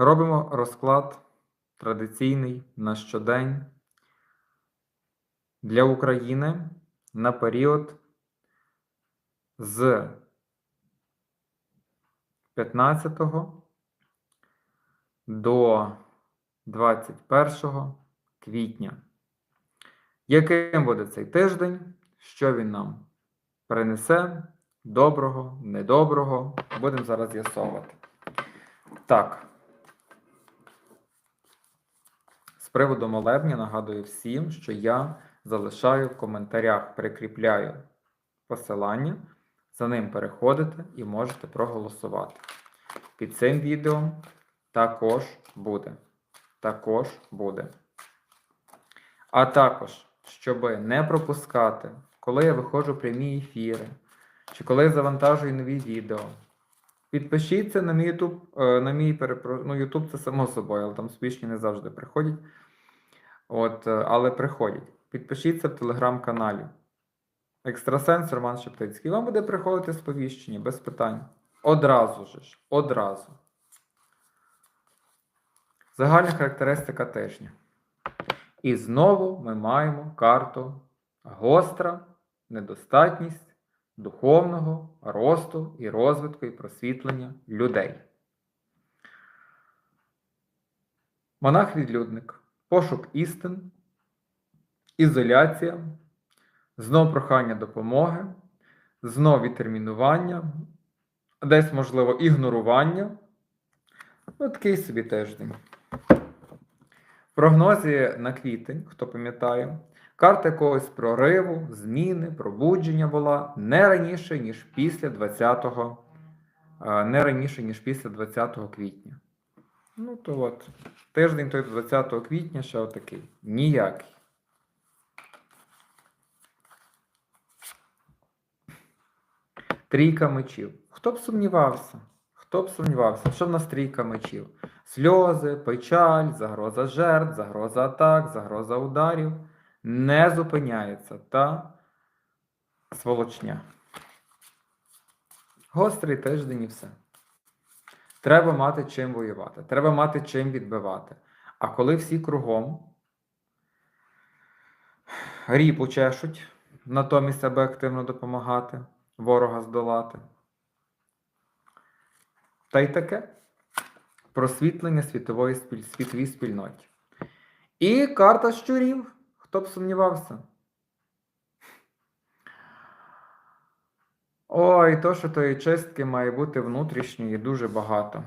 Робимо розклад традиційний на щодень для України на період з 15 до 21 квітня. Яким буде цей тиждень? Що він нам принесе? Доброго, недоброго? Будемо зараз з'ясовувати. Так. З приводу молебня нагадую всім, що я залишаю в коментарях, прикріпляю посилання, за ним переходите і можете проголосувати. Під цим відео також буде. Також буде. А також, щоб не пропускати, коли я виходжу прямі ефіри, чи коли я завантажую нові відео. Підпишіться на мій YouTube, е, на мій ну, YouTube це само собою, але там успішні не завжди приходять. От, е, але приходять. Підпишіться в телеграм-каналі. Екстрасенс Роман Шептицький. Вам буде приходити сповіщення без питань. Одразу ж. Одразу. Загальна характеристика тижня. І знову ми маємо карту гостра недостатність духовного росту і розвитку і просвітлення людей. Монах-відлюдник, пошук істин, ізоляція, знов прохання допомоги, знов відтермінування, десь, можливо, ігнорування. Ну, такий собі тиждень. В прогнозі на квітень, хто пам'ятає, карта якогось прориву, зміни, пробудження була не раніше, ніж після 20 не раніше, ніж після 20 квітня. Ну, то от, тиждень той 20 квітня ще отакий. Ніякий. Трійка мечів. Хто б сумнівався? Хто б сумнівався, що в нас трійка мечів? Сльози, печаль, загроза жертв, загроза атак, загроза ударів. Не зупиняється та сволочня. Гострий тиждень і все. Треба мати чим воювати, треба мати чим відбивати. А коли всі кругом ріпу чешуть, натомість себе активно допомагати, ворога здолати. Та й таке просвітлення світової спіль... світовій спільноті. І карта щурів. Хто б сумнівався? Ой, то, що тої чистки має бути внутрішньої дуже багато.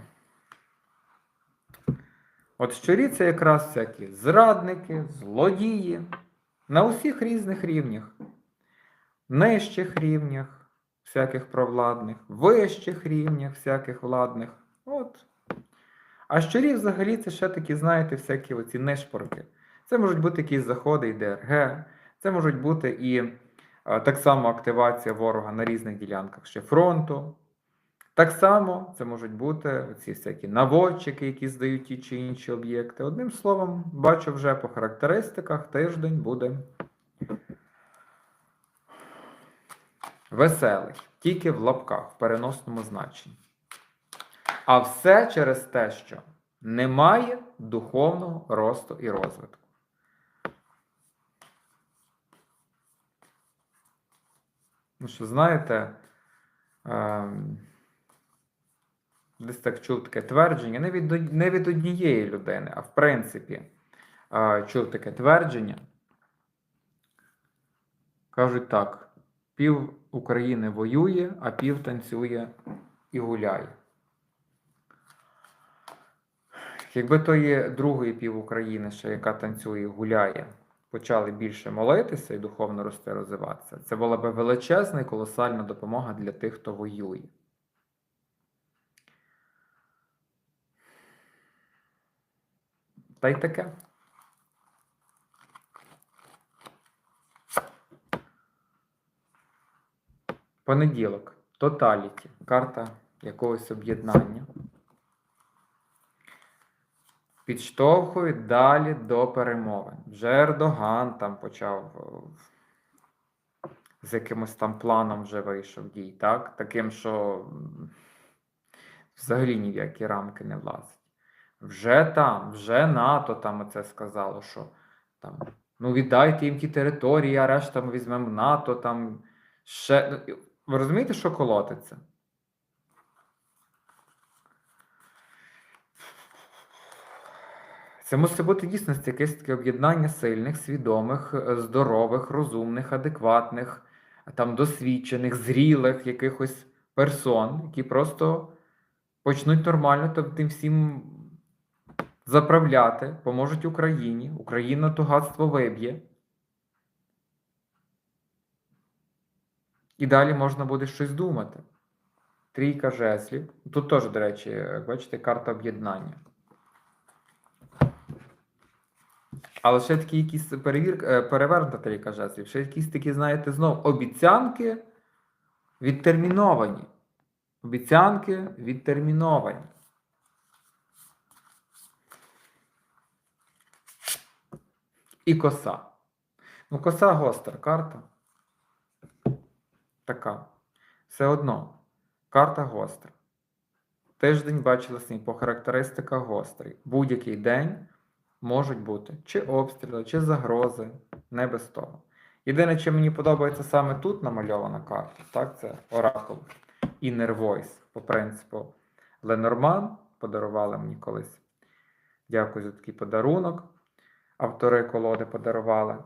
От щурі це якраз всякі зрадники, злодії на усіх різних рівнях, нижчих рівнях всяких провладних, вищих рівнях всяких владних. От. А щурі взагалі це ще такі, знаєте, всякі оці нишпорки. Це можуть бути якісь заходи і ДРГ, це можуть бути і так само активація ворога на різних ділянках ще фронту. Так само це можуть бути ці всякі наводчики, які здають ті чи інші об'єкти. Одним словом, бачу вже по характеристиках, тиждень буде веселий, тільки в лапках, в переносному значенні. А все через те, що немає духовного росту і розвитку. Ну що, знаєте, ем, десь так чув таке твердження, не від, не від однієї людини, а в принципі, е, чув таке твердження. Кажуть так: пів України воює, а пів танцює і гуляє. Якби тої другої пів України, ще яка танцює і гуляє, почали більше молитися і духовно рости, розвиватися, це була б величезна і колосальна допомога для тих, хто воює. Та й таке. Понеділок. Тоталіті. Карта якогось об'єднання. Підштовхують далі до перемовин. Вже Ердоган там почав е, з якимось там планом вже вийшов дій, так? Таким, що взагалі ні в які рамки не влазить. Вже там, вже НАТО там оце сказало, що там, ну віддайте їм ті території, а решта ми візьмемо НАТО, там ще. ну, Ви розумієте, що колотиться? Це мусить бути дійсно якесь таке об'єднання сильних, свідомих, е, здорових, розумних, адекватних, там досвідчених, зрілих якихось персон, які просто почнуть нормально тим всім заправляти, поможуть Україні. Україна то гадство виб'є. І далі можна буде щось думати. Трійка жезлів. Тут теж, до речі, як бачите, карта об'єднання. Але ще такі якісь перевір... е, перевернута трійка жезлів, ще якісь такі, знаєте, знов обіцянки відтерміновані. Обіцянки відтерміновані. І коса. Ну, коса гостра карта. Така. Все одно. Карта гостра. Тиждень бачили самі по характеристиках гострий. Будь-який день можуть бути чи обстріли, чи загрози, не без того. Єдине, що мені подобається саме тут намальована карта, так, це Оракул Inner Voice, по принципу Ленорман подарували мені колись. Дякую за такий подарунок. Автори колоди подарували.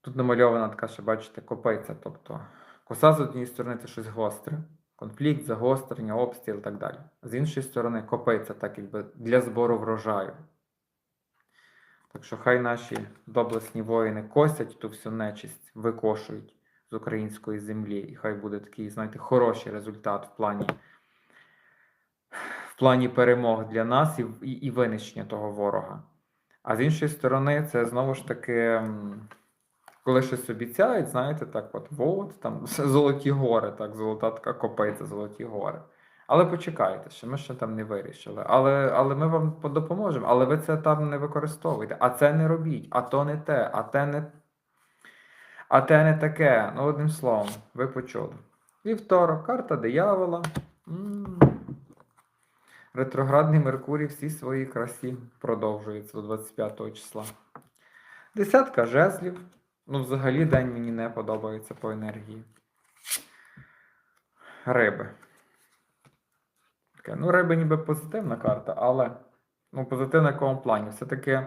Тут намальована така, що бачите, копиця. Тобто коса з однієї сторони це щось гостре, конфлікт, загострення, обстріл і так далі. З іншої сторони, копиця, так якби для збору врожаю. Так що хай наші доблесні воїни косять ту всю нечисть, викошують з української землі, і хай буде такий, знаєте, хороший результат в плані, в плані перемог для нас і, і, і винищення того ворога. А з іншої сторони, це знову ж таки, коли щось обіцяють, знаєте, так, от, от там золоті гори, так, золота така копиця, золоті гори. Але почекайте, що ми ще там не вирішили. Але, але ми вам допоможемо. Але ви це там не використовуйте. А це не робіть, а то не те, а те не. А те не таке. Ну, одним словом, ви почули. Вівторок, карта диявола. Ретроградний Меркурій всій своїй красі продовжується до 25 числа. Десятка жезлів. Ну, взагалі, день мені не подобається по енергії. Риби. Ну, риби ніби позитивна карта, але ну, позитивна в якому плані? Все-таки,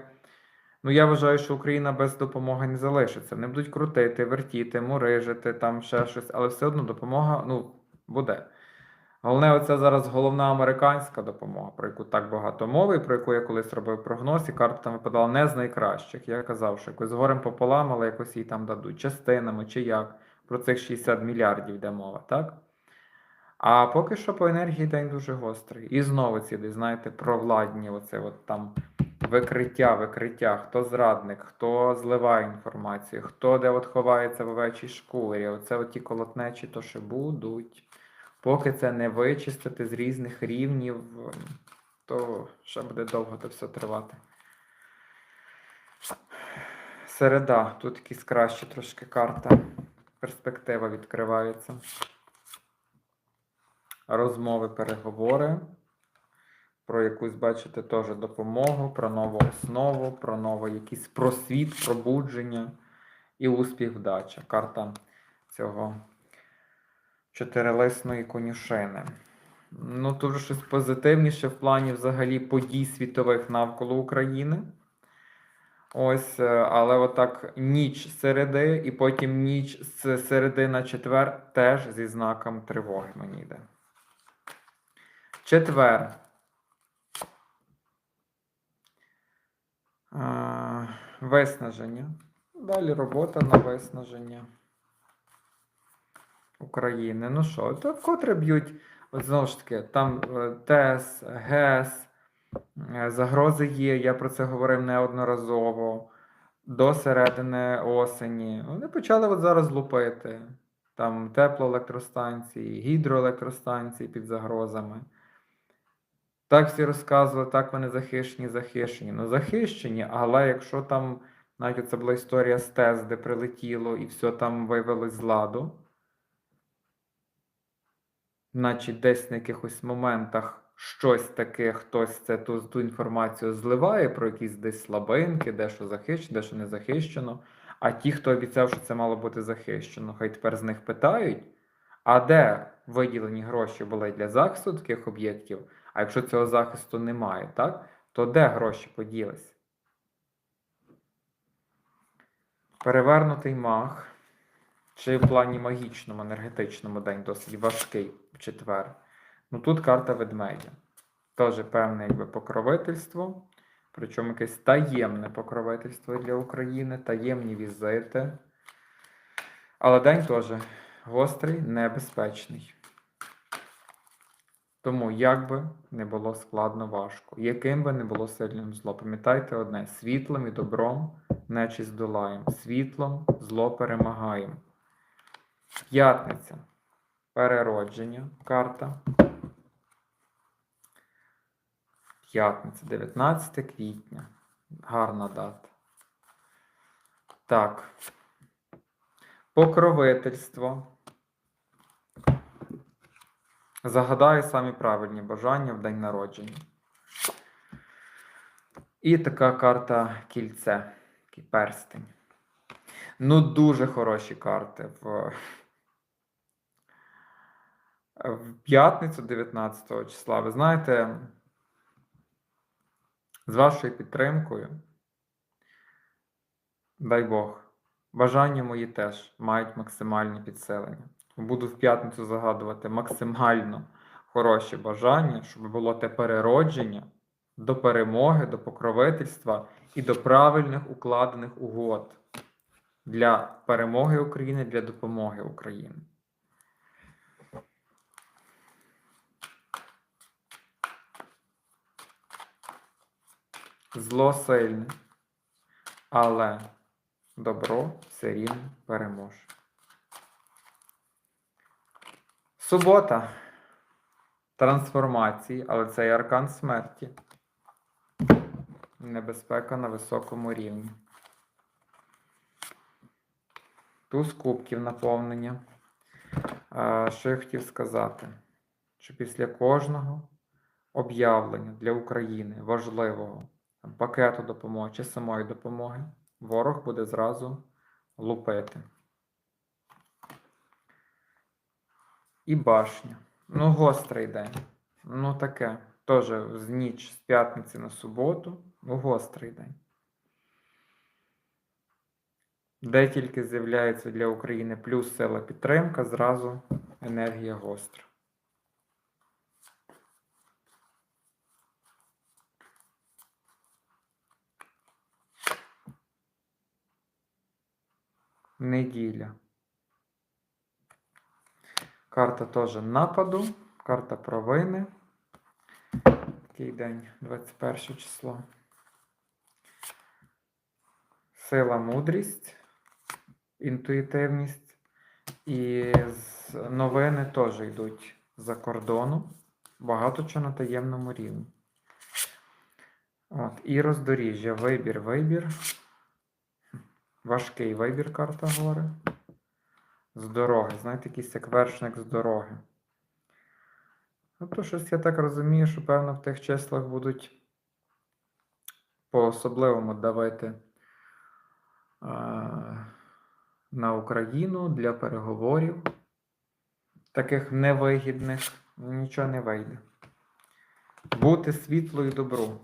ну я вважаю, що Україна без допомоги не залишиться. Не будуть крутити, вертіти, мурижити, там ще щось, але все одно допомога ну, буде. Головне, оце зараз головна американська допомога, про яку так багато мови, про яку я колись робив прогноз, і карта там випадала не з найкращих. Я казав, що якось горем пополам, але якось їй там дадуть частинами чи як. Про цих 60 мільярдів йде мова, так? А поки що по енергії день дуже гострий. І знову ці, десь, знаєте, провладні, оце от там викриття, викриття, хто зрадник, хто зливає інформацію, хто де от ховається в овечій шкурі. Оце от ті колотнечі, то ще будуть. Поки це не вичистити з різних рівнів, то ще буде довго це все тривати. Середа, тут якісь краще трошки карта. Перспектива відкривається. Розмови, переговори. Про якусь, бачите, теж допомогу, про нову основу, про новий якийсь просвіт, пробудження і успіх вдача. Карта цього чотирилисної конюшини. Ну, тут щось позитивніше в плані взагалі подій світових навколо України. Ось, е, але отак ніч середи, і потім ніч з середи на четвер теж зі знаком тривоги мені йде. Четвер. Виснаження. Далі робота на виснаження України. Ну що, то вкотре б'ють, от знову ж таки, там е, ТЕС, ГЕС, е, загрози є, я про це говорив неодноразово. До середини осені. Вони почали от зараз лупити. Там теплоелектростанції, гідроелектростанції під загрозами. Так всі розказували, так вони захищені, захищені. Ну, захищені, але якщо там, навіть це була історія з ТЕС, де прилетіло і все там виявилось з ладу, значить десь на якихось моментах щось таке, хтось це ту, ту інформацію зливає про якісь десь слабинки, де що захищено, де що не захищено. А ті, хто обіцяв, що це мало бути захищено, хай тепер з них питають, а де виділені гроші були для захисту таких об'єктів, а якщо цього захисту немає, так, то де гроші поділись? Перевернутий мах, чи в плані магічному, енергетичному день досить важкий в четвер. Ну тут карта ведмедя. Теж певне якби, покровительство, причому якесь таємне покровительство для України, таємні візити. Але день теж гострий, небезпечний. Тому як би не було складно важко, яким би не було сильним зло. Пам'ятайте одне: світлом і добром нечість долаємо, світлом зло перемагаємо. П'ятниця. Переродження. Карта. П'ятниця, 19 квітня. Гарна дата. Так. Покровительство. Загадаю самі правильні бажання в день народження. І така карта кільце, перстень. Ну, дуже хороші карти. В, в п'ятницю 19 числа. Ви знаєте, з вашою підтримкою, дай Бог, бажання мої теж мають максимальні підсилення. Буду в п'ятницю загадувати максимально хороші бажання, щоб було те переродження до перемоги, до покровительства і до правильних укладених угод для перемоги України, для допомоги Україні. Зло сильне, але добро все рівно переможе. Субота. Трансформації, але це і аркан смерті. Небезпека на високому рівні. Туз кубків наповнення. Що я хотів сказати? Що після кожного об'явлення для України важливого пакету допомоги чи самої допомоги ворог буде зразу лупити. І башня. Ну, гострий день. Ну, таке. Теж з ніч з п'ятниці на суботу. Ну, гострий день. Де тільки з'являється для України плюс сила підтримка, зразу енергія гостра. Неділя. Карта теж нападу, карта провини. Такий день, 21 число. Сила, мудрість, інтуїтивність. І новини теж йдуть за кордону. Багато чого на таємному рівні. От, і роздоріжжя. Вибір, вибір. Важкий вибір карта гори. З дороги. Знаєте, якийсь як вершник з дороги. Тобто, щось я так розумію, що, певно, в тих числах будуть по-особливому давати а, на Україну для переговорів. Таких невигідних нічого не вийде. Бути світло і добру.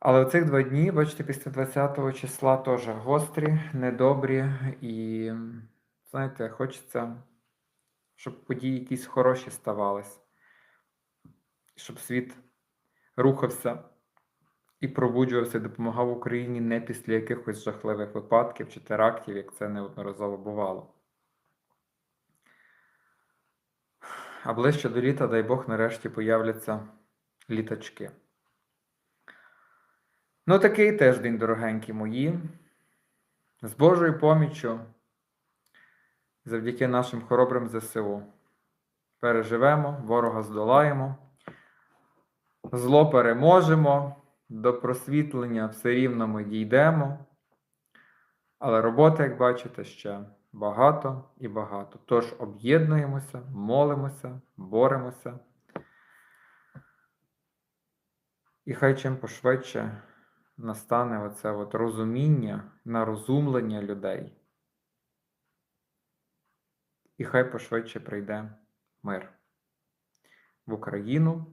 Але оцих два дні, бачите, після 20 числа теж гострі, недобрі і, знаєте, хочеться, щоб події якісь хороші ставались, щоб світ рухався і пробуджувався, допомагав Україні не після якихось жахливих випадків чи терактів, як це неодноразово бувало. А ближче до літа, дай Бог, нарешті появляться літачки. Ну, такий тиждень, дорогенькі мої. З Божою поміччю, завдяки нашим хоробрим ЗСУ. Переживемо, ворога здолаємо, зло переможемо, до просвітлення все рівно ми дійдемо. Але робота, як бачите, ще багато і багато. Тож об'єднуємося, молимося, боремося. І хай чим пошвидше настане оце от розуміння, нарозумлення людей. І хай пошвидше прийде мир в Україну.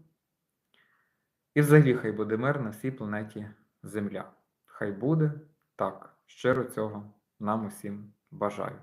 І взагалі хай буде мир на всій планеті Земля. Хай буде так. Щиро цього нам усім бажаю.